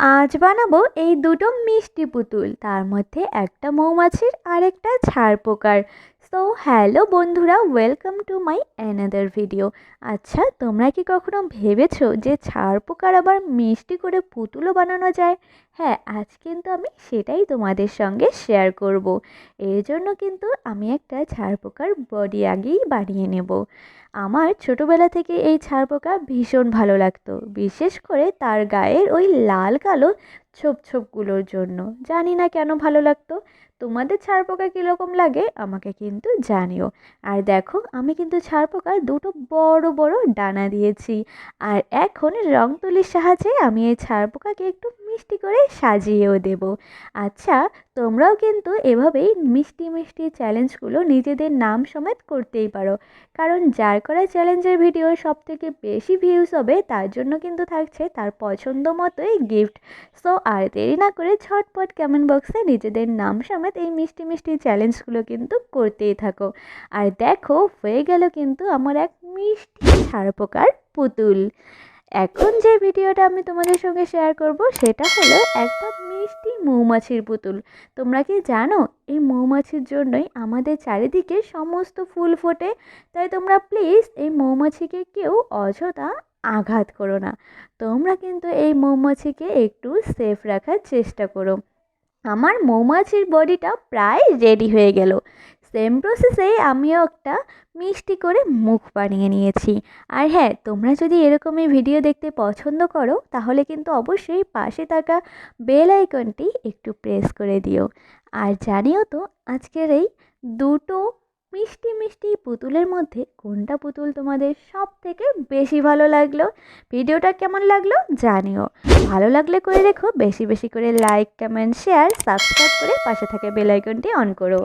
আজ বানাবো এই দুটো মিষ্টি পুতুল। তার মধ্যে একটা মৌমাছির আর একটা ছাড় পোকার সো হ্যালো বন্ধুরা welcome to my another video আচ্ছা তোমরা কি কখনো ভেবেছো যে ছাড় পোকার আবার মিষ্টি করে পুতুলও বানানো যায়? হ্যাঁ আজ কিন্তু আমি সেটাই তোমাদের সঙ্গে শেয়ার করব। এর জন্য কিন্তু আমি একটা ছাড় পোকার বডি আগেই বানিয়ে নেব। আমার ছোটোবেলা থেকে এই ছাড় পোকা ভীষণ ভালো লাগতো। বিশেষ করে তার গায়ের ওই লাল কালো ছোপ ছোপগুলোর জন্য। জানি না কেন ভালো লাগতো। তোমাদের ছাড় পোকা কীরকম লাগে আমাকে কিন্তু জানিও। আর দেখো, আমি কিন্তু ছাড় পোকার দুটো বড় বড় ডানা দিয়েছি। আর এখন রং তুলির সাহায্যে আমি এই ছাড় পোকাকে একটু মিষ্টি করে সাজিয়েও দেব। আচ্ছা তোমরাও কিন্তু এভাবেই মিষ্টি মিষ্টি চ্যালেঞ্জগুলো নিজেদের নাম সমেত করতেই পারো। কারণ যার করা চ্যালেঞ্জের ভিডিও সব থেকে বেশি ভিউজ হবে, তার জন্য কিন্তু থাকছে তার পছন্দ মতোই গিফট সো আর দেরি না করে ঝটপট কমেন্ট বক্সে নিজেদের নাম সমেত এই মিষ্টি মিষ্টি চ্যালেঞ্জগুলো কিন্তু করতেই থাকো। আর দেখো, হয়ে গেল কিন্তু আমার এক মিষ্টি ছাড় পোকার পুতুল। এখন যে ভিডিওটা আমি তোমাদের সঙ্গে শেয়ার করব, সেটা হলো একটা মিষ্টি মৌমাছির পুতুল। তোমরা কি জানো, এই মৌমাছির জন্যই আমাদের চারিদিকে সমস্ত ফুল ফোটে, তাই তোমরা প্লিজ এই মৌমাছিকে কেউ অযথা আঘাত করো না। তোমরা কিন্তু এই মৌমাছিকে একটু সেফ রাখার চেষ্টা করো। আমার মৌমাছির বডিটা প্রায় রেডি হয়ে গেল। সেম প্রসেসে আমিও একটা মিষ্টি করে মুখ বানিয়ে নিয়েছি। আর হ্যাঁ তোমরা যদি এরকমই ভিডিও দেখতে পছন্দ করো, তাহলে কিন্তু অবশ্যই পাশে থাকা বেল আইকনটি একটু প্রেস করে দিও। আর জানিও তো, আজকের এই দুটো মিষ্টি মিষ্টি পুতুলের মধ্যে কোনটা পুতুল তোমাদের সব থেকে বেশি ভালো লাগল? ভিডিওটা কেমন লাগল জানিও। ভালো লাগলে করে রেখো, বেশি বেশি করে লাইক কমেন্ট শেয়ার সাবস্ক্রাইব করে পাশে থাকা বেল আইকনটি অন করো।